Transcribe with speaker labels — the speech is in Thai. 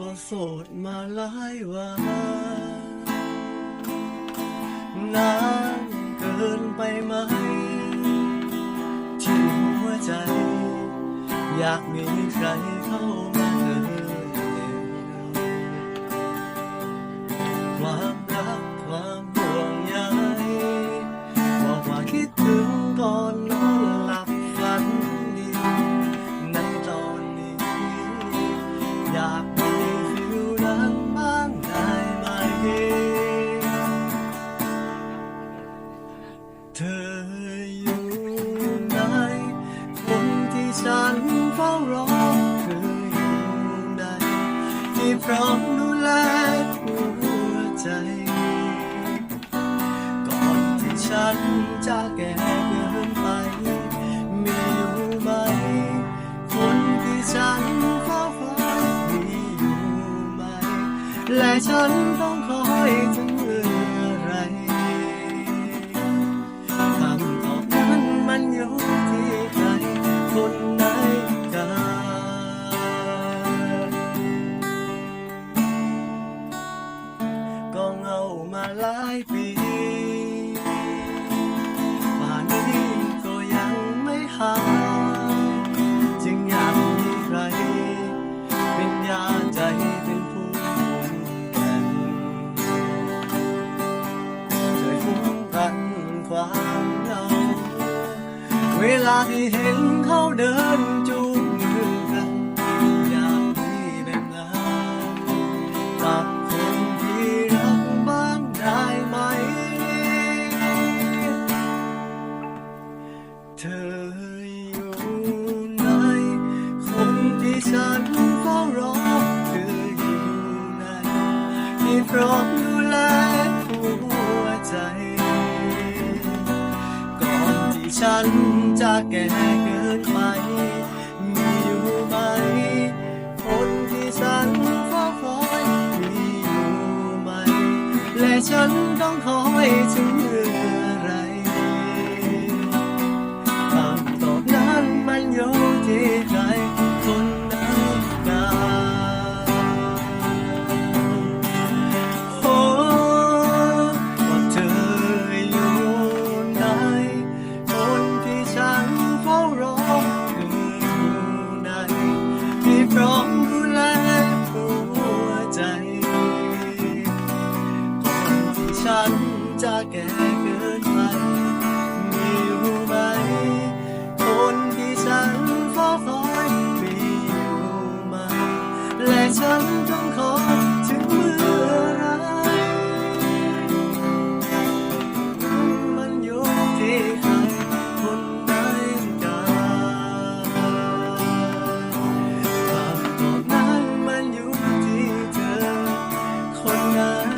Speaker 1: ก็โสดมาหลายวันนานเกินไปไหม ที่หัวใจ อยากมีใครเข้ามา ฉันบ้างได้ไหม เธออยู่ไหน คนที่ฉันเฝ้ารอเธออยู่ไหนที่พร้อมดูแลหัวใจ ก่อนที่ฉันจะแก่ ฉันต้องคอยถึงเมื่อไรคำตอบนั้นมันอยู่ที่ใครคน วลาที่เห็นเขาเดินจูงมือกันอยากมีแบบนั้นกับคนที่รักบ้างได้ไหม เธออยู่ไหนคนที่ฉันเฝ้ารอเธออยู่ไหนที่พร้อม ฉันจะแก่เกินไป มีอยู่ไหม คนที่ฉันเฝ้าคอยมีอยู่ไหม และฉันต้องคอยถึงเมื่อ night.